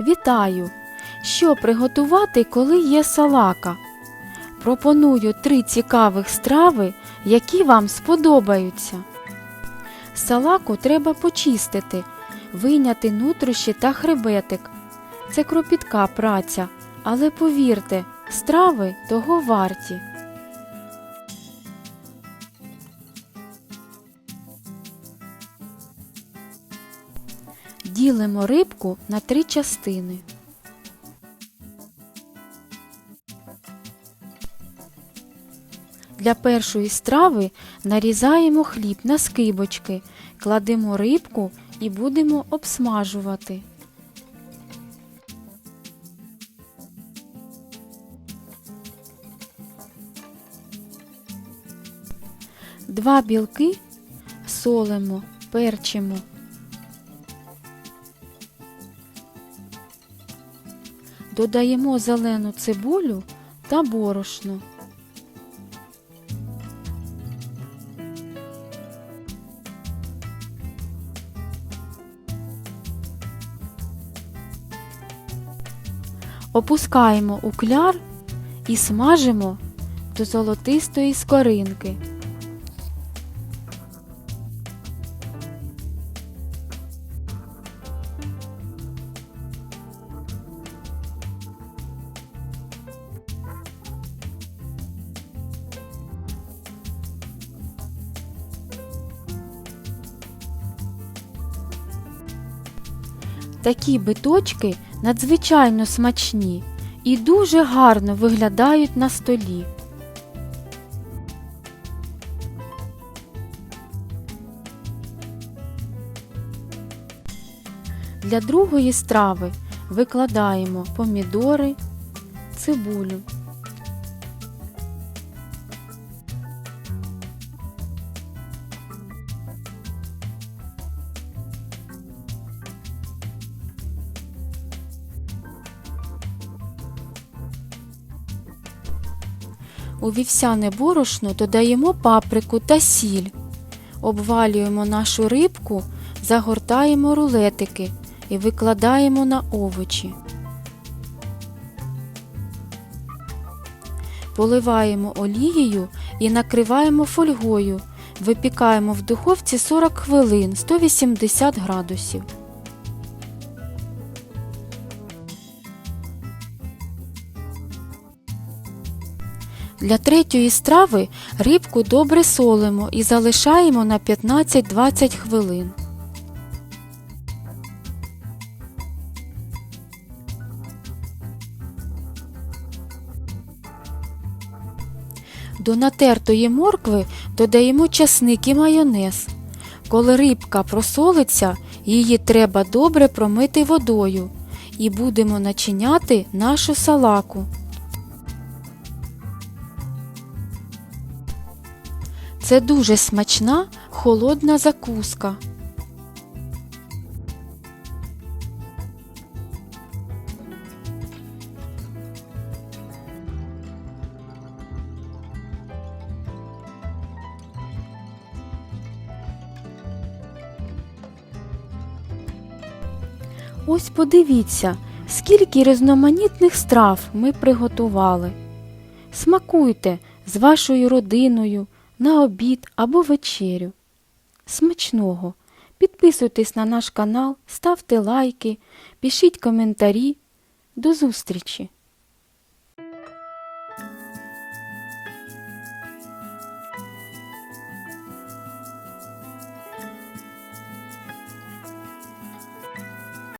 Вітаю! Що приготувати, коли є салака? Пропоную три цікавих страви, які вам сподобаються. Салаку треба почистити, вийняти нутрощі та хребетик. Це кропітка праця, але повірте, страви того варті. Ділимо рибку на три частини. Для першої страви нарізаємо хліб на скибочки, кладемо рибку і будемо обсмажувати. Два білки солимо, перчимо. Додаємо зелену цибулю та борошно. Опускаємо у кляр і смажимо до золотистої скоринки. Такі биточки надзвичайно смачні і дуже гарно виглядають на столі. Для другої страви викладаємо помідори, цибулю. У вівсяне борошно додаємо паприку та сіль. Обвалюємо нашу рибку, загортаємо рулетики і викладаємо на овочі. Поливаємо олією і накриваємо фольгою. Випікаємо в духовці 40 хвилин 180 градусів. Для третьої страви рибку добре солимо і залишаємо на 15-20 хвилин. До натертої моркви додаємо часник і майонез. Коли рибка просолиться, її треба добре промити водою і будемо начиняти нашу салаку. Це дуже смачна холодна закуска. Ось подивіться, скільки різноманітних страв ми приготували. Смакуйте з вашою родиною на обід або вечерю. Смачного! Підписуйтесь на наш канал, ставте лайки, пишіть коментарі. До зустрічі!